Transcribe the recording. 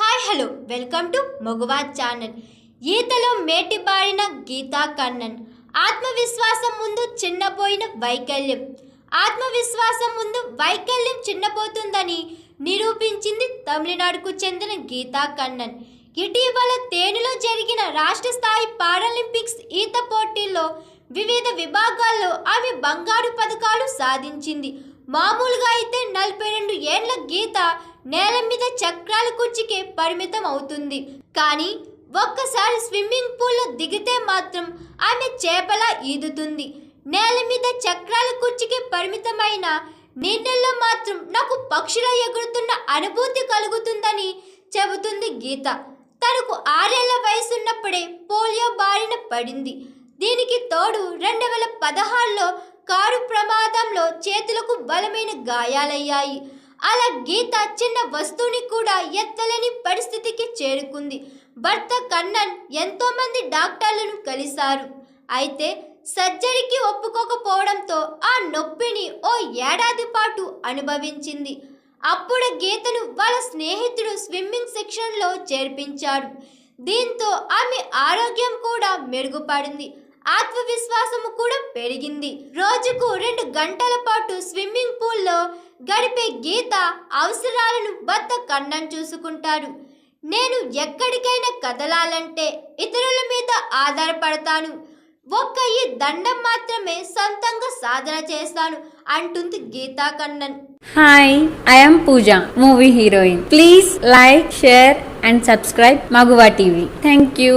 Hi hello. Welcome to Maguva channel. ఈతలో మేటిబాడిన గీతా కన్నన్. ఆత్మవిశ్వాసం ముందు చిన్నపోయిన వైకల్యం. ఆత్మవిశ్వాసం ముందు వైకల్యం చిన్నపోతుందని నిరూపించింది తమిళనాడుకు చెందిన గీతా కన్నన్. ఇటీవల తేనిలో జరిగిన రాష్ట్ర స్థాయి పారాలింపిక్స్ ఈత పోటీల్లో వివిధ విభాగాల్లో ఆమె బంగారు పథకాలు సాధించింది. మామూలుగా అయితే నలభై రెండు ఏండ్ల గీత నేల మీద చక్రాల కుర్చీకే పరిమితం అవుతుంది. కానీ ఒక్కసారి స్విమ్మింగ్ పూల్లో దిగితే మాత్రం ఆమె చేపలా ఈదుతుంది. నేల మీద చక్రాల కుర్చీకి పరిమితమైన నీళ్ళల్లో మాత్రం నాకు పక్షులా ఎగురుతున్న అనుభూతి కలుగుతుందని చెబుతుంది గీత. తనకు ఆరేళ్ళ వయసున్నప్పుడే పోలియో బారిన పడింది. దీనికి తోడు రెండు వేల పదహారులో కారు ప్రమాదంలో చేతులకు బలమైన గాయాలయ్యాయి. అలా గీత చిన్న వస్తువుని కూడా ఎత్తలేని పరిస్థితికి చేరుకుంది. భర్త కన్నన్ ఎంతోమంది డాక్టర్లను కలిశారు. అయితే సర్జరీకి ఒప్పుకోకపోవడంతో ఆ నొప్పిని ఓ ఏడాది పాటు అనుభవించింది. అప్పుడు గీతను వాళ్ళ స్నేహితుడు స్విమ్మింగ్ సెక్షన్లో చేర్పించాడు దీంతో ఆమె ఆరోగ్యం కూడా మెరుగుపడింది. ఆత్మవిశ్వాసము కూడా పెరిగింది. రోజుకు రెండు గంటల పాటు స్విమ్మింగ్ పూల్లో గడిపే గీత అవసరాలను భర్త కన్నం చూసుకుంటాడు నేను ఎక్కడికైనా కదలాలంటే ఇతరుల మీద ఆధారపడతాను. ఒక్క ఈ దండం మాత్రమే సొంతంగా సాధన చేస్తాను అంటుంది Geetha Kannan. Hi I'm Pooja movie heroine please like share and subscribe Maguva TV thank you.